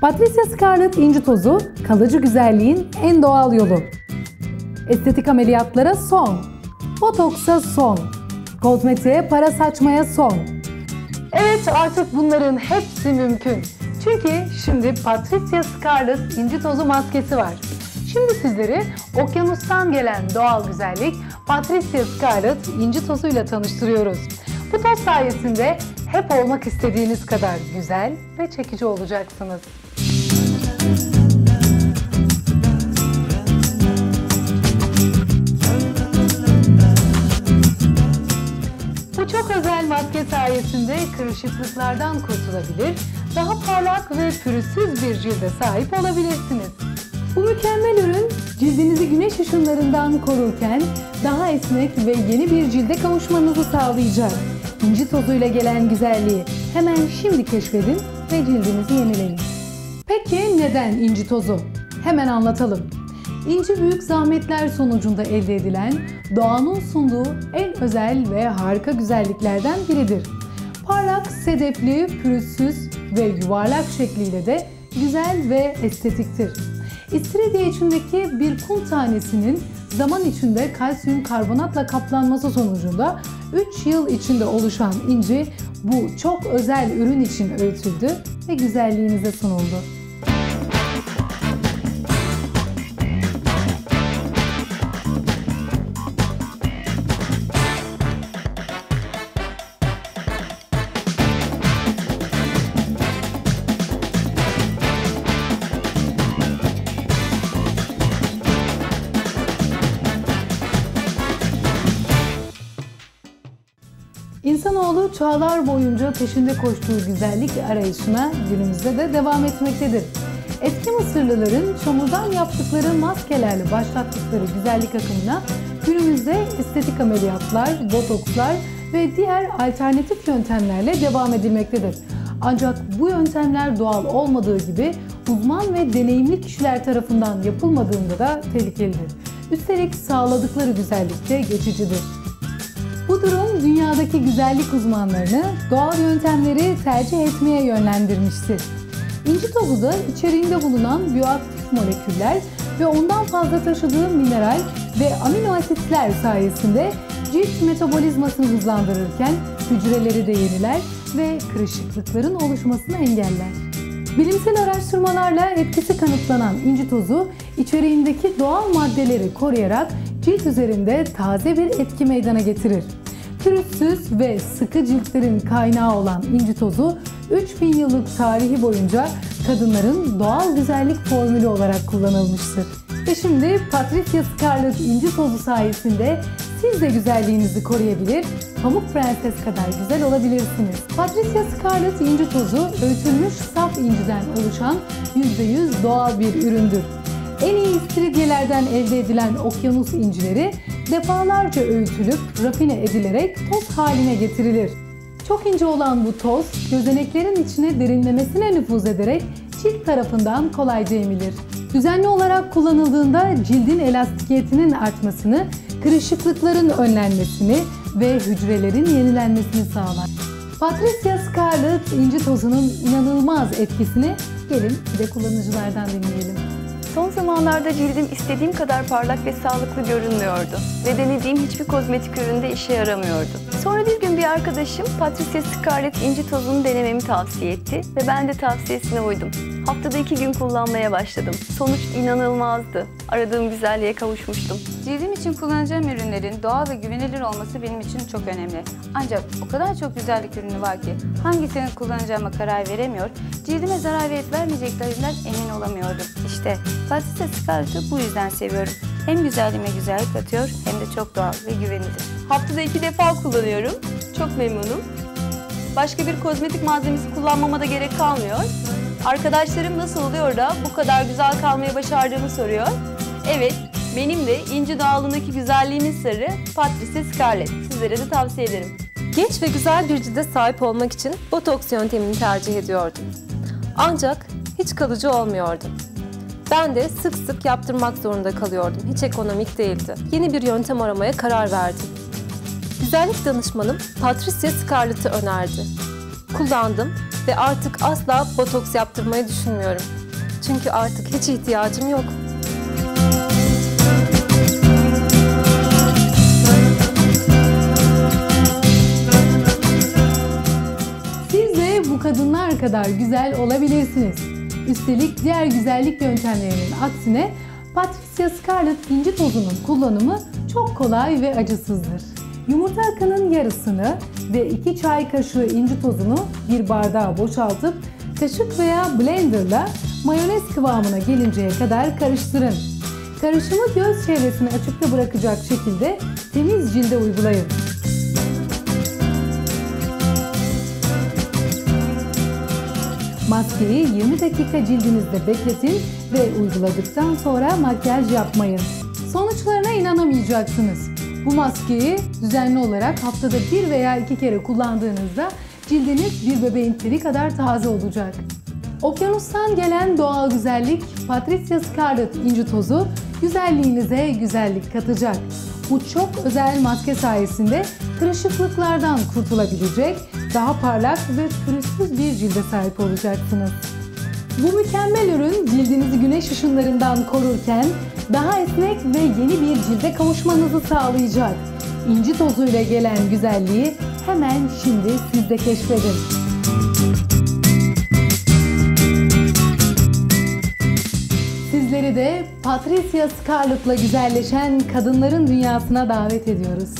Patricia Scarlett inci tozu kalıcı güzelliğin en doğal yolu. Estetik ameliyatlara son. Botoksa son. Kozmetiğe para saçmaya son. Evet artık bunların hepsi mümkün. Çünkü şimdi Patricia Scarlett inci tozu maskesi var. Şimdi sizleri okyanustan gelen doğal güzellik Patricia Scarlett inci tozuyla tanıştırıyoruz. Bu toz sayesinde hep olmak istediğiniz kadar güzel ve çekici olacaksınız. Bu çok özel maske sayesinde kırışıklıklardan kurtulabilir, daha parlak ve pürüzsüz bir cilde sahip olabilirsiniz. Bu mükemmel ürün cildinizi güneş ışınlarından korurken daha esnek ve yeni bir cilde kavuşmanızı sağlayacak. İnci tozuyla gelen güzelliği hemen şimdi keşfedin ve cildinizi yenileyin. Peki neden inci tozu? Hemen anlatalım. İnci büyük zahmetler sonucunda elde edilen doğanın sunduğu en özel ve harika güzelliklerden biridir. Parlak, sedefli, pürüzsüz ve yuvarlak şekliyle de güzel ve estetiktir. İstiridye içindeki bir kum tanesinin zaman içinde kalsiyum karbonatla kaplanması sonucunda 3 yıl içinde oluşan inci bu çok özel ürün için öğütüldü ve güzelliğinize sunuldu. İnsanoğlu çağlar boyunca peşinde koştuğu güzellik arayışına günümüzde de devam etmektedir. Eski Mısırlıların çamurdan yaptıkları maskelerle başlattıkları güzellik akımına günümüzde estetik ameliyatlar, botokslar ve diğer alternatif yöntemlerle devam edilmektedir. Ancak bu yöntemler doğal olmadığı gibi uzman ve deneyimli kişiler tarafından yapılmadığında da tehlikelidir. Üstelik sağladıkları güzellik de geçicidir. Durum dünyadaki güzellik uzmanlarını doğal yöntemleri tercih etmeye yönlendirmiştir. İnci tozu da içeriğinde bulunan bioaktif moleküller ve ondan fazla taşıdığı mineral ve amino asitler sayesinde cilt metabolizmasını hızlandırırken hücreleri de yeniler ve kırışıklıkların oluşmasını engeller. Bilimsel araştırmalarla etkisi kanıtlanan inci tozu içeriğindeki doğal maddeleri koruyarak cilt üzerinde taze bir etki meydana getirir. Pürüzsüz ve sıkı ciltlerin kaynağı olan inci tozu 3000 yıllık tarihi boyunca kadınların doğal güzellik formülü olarak kullanılmıştır. Ve şimdi Patricia Scarlett inci tozu sayesinde siz de güzelliğinizi koruyabilir, Pamuk Prenses kadar güzel olabilirsiniz. Patricia Scarlett inci tozu öğütülmüş saf inciden oluşan %100 doğal bir üründür. En iyi istiridyelerden elde edilen okyanus incileri defalarca öğütülüp rafine edilerek toz haline getirilir. Çok ince olan bu toz gözeneklerin içine derinlemesine nüfuz ederek cilt tarafından kolayca emilir. Düzenli olarak kullanıldığında cildin elastikiyetinin artmasını, kırışıklıkların önlenmesini ve hücrelerin yenilenmesini sağlar. Patricia Scarlett inci tozunun inanılmaz etkisini gelin bir de kullanıcılardan dinleyelim. Son zamanlarda cildim istediğim kadar parlak ve sağlıklı görünmüyordu ve denediğim hiçbir kozmetik üründe işe yaramıyordu. Sonra bir gün bir arkadaşım Patricia Scarlett inci tozunu denememi tavsiye etti ve ben de tavsiyesine uydum. Haftada iki gün kullanmaya başladım. Sonuç inanılmazdı. Aradığım güzelliğe kavuşmuştum. Cildim için kullanacağım ürünlerin doğal ve güvenilir olması benim için çok önemli. Ancak o kadar çok güzellik ürünü var ki hangisini kullanacağıma karar veremiyor, cildime zarar verip vermeyeceklerinden emin olamıyordum. İşte Patricia Scarlett'ı bu yüzden seviyorum. Hem güzelliğime güzellik katıyor hem de çok doğal ve güvenilir. Haftada iki defa kullanıyorum. Çok memnunum. Başka bir kozmetik malzemesi kullanmama da gerek kalmıyor. Arkadaşlarım nasıl oluyor da bu kadar güzel kalmayı başardığımı soruyor. Evet, benim de inci doğalındaki güzelliğimin sırrı Patricia Scarlett. Sizlere de tavsiye ederim. Genç ve güzel bir cilde sahip olmak için botoks yöntemini tercih ediyordum. Ancak hiç kalıcı olmuyordu. Ben de sık sık yaptırmak zorunda kalıyordum. Hiç ekonomik değildi. Yeni bir yöntem aramaya karar verdim. Güzellik danışmanım Patricia Scarlett'ı önerdi. Kullandım Ve artık asla botoks yaptırmayı düşünmüyorum. Çünkü artık hiç ihtiyacım yok. Siz de bu kadınlar kadar güzel olabilirsiniz. Üstelik diğer güzellik yöntemlerinin aksine Patricia Scarlett inci tozunun kullanımı çok kolay ve acısızdır. Yumurta akının yarısını ve 2 çay kaşığı inci tozunu bir bardağa boşaltıp kaşık veya blenderla mayonez kıvamına gelinceye kadar karıştırın. Karışımı göz çevresini açıkta bırakacak şekilde temiz cilde uygulayın. Maskeyi 20 dakika cildinizde bekletin ve uyguladıktan sonra makyaj yapmayın. Sonuçlarına inanamayacaksınız. Bu maskeyi düzenli olarak haftada bir veya iki kere kullandığınızda cildiniz bir bebeğin teri kadar taze olacak. Okyanustan gelen doğal güzellik Patricia Scarlett inci tozu güzelliğinize güzellik katacak. Bu çok özel maske sayesinde kırışıklıklardan kurtulabilecek, daha parlak ve pürüzsüz bir cilde sahip olacaksınız. Bu mükemmel ürün cildinizi güneş ışınlarından korurken daha esnek ve yeni bir cilde kavuşmanızı sağlayacak. İnci tozuyla gelen güzelliği hemen şimdi siz de keşfedin. Sizleri de Patricia Scarlett'la güzelleşen kadınların dünyasına davet ediyoruz.